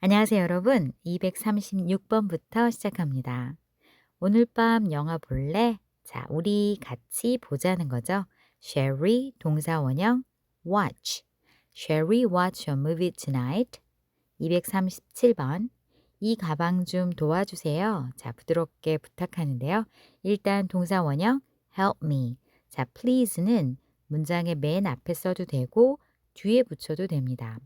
안녕하세요, 여러분. 236번부터 시작합니다. 오늘 밤 영화 볼래? 자, 우리 같이 보자는 거죠. We? 동사 원형 watch. We watch a movie tonight? 237번. 이 가방 좀 도와주세요. 자, 부드럽게 부탁하는데요. 일단 동사 원형 help me. 자, please는 문장의 맨 앞에 써도 되고 뒤에 붙여도 됩니다.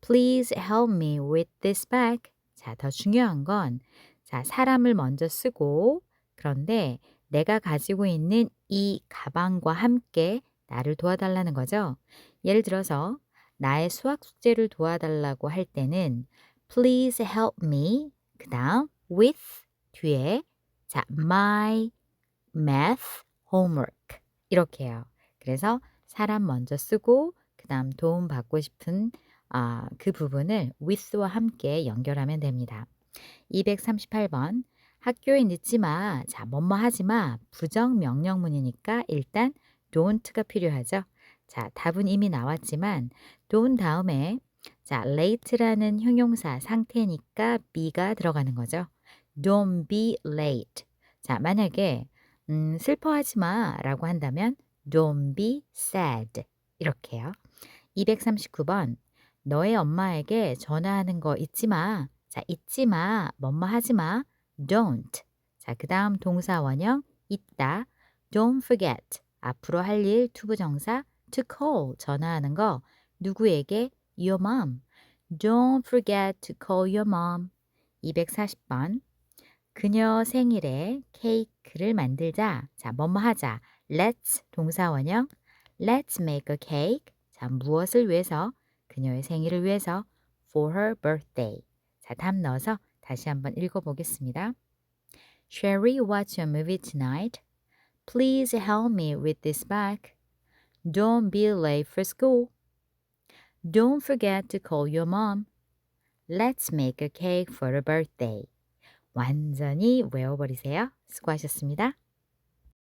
Please help me with this bag. 자, 더 중요한 건, 자, 사람을 먼저 쓰고, 그런데 내가 가지고 있는 이 가방과 함께 나를 도와달라는 거죠. 예를 들어서, 나의 수학 숙제를 도와달라고 할 때는, please help me, 그 다음, with, 뒤에, 자, my math homework. 이렇게 해요. 그래서 사람 먼저 쓰고, 그 다음 도움 받고 싶은 아, 그 부분을 with와 함께 연결하면 됩니다. 238번. 학교에 늦지 마. 자, 뭐뭐 하지 마. 부정 명령문이니까 일단 don't가 필요하죠. 자, 답은 이미 나왔지만 don't 다음에 자, late라는 형용사 상태니까 be가 들어가는 거죠. Don't be late. 자, 만약에 음, 슬퍼하지 마라고 한다면 don't be sad. 이렇게요. 239번. 너의 엄마에게 전화하는 거 잊지 마. 자, 잊지 마. 뭐뭐 하지 마. don't. 자, 그 다음 동사 원형 있다. don't forget. 앞으로 할 일 투부정사 to call 전화하는 거 누구에게? your mom. Don't forget to call your mom. 240번. 그녀 생일에 케이크를 만들자. 자, 뭐뭐 하자. Let's 동사 원형. Let's make a cake. 자, 무엇을 위해서? 그녀의 생일을 위해서 for her birthday. 자, 답 넣어서 다시 한번 읽어보겠습니다. Shall we watch a movie tonight? Please help me with this bag. Don't be late for school. Don't forget to call your mom. Let's make a cake for her birthday. 완전히 외워버리세요. 수고하셨습니다.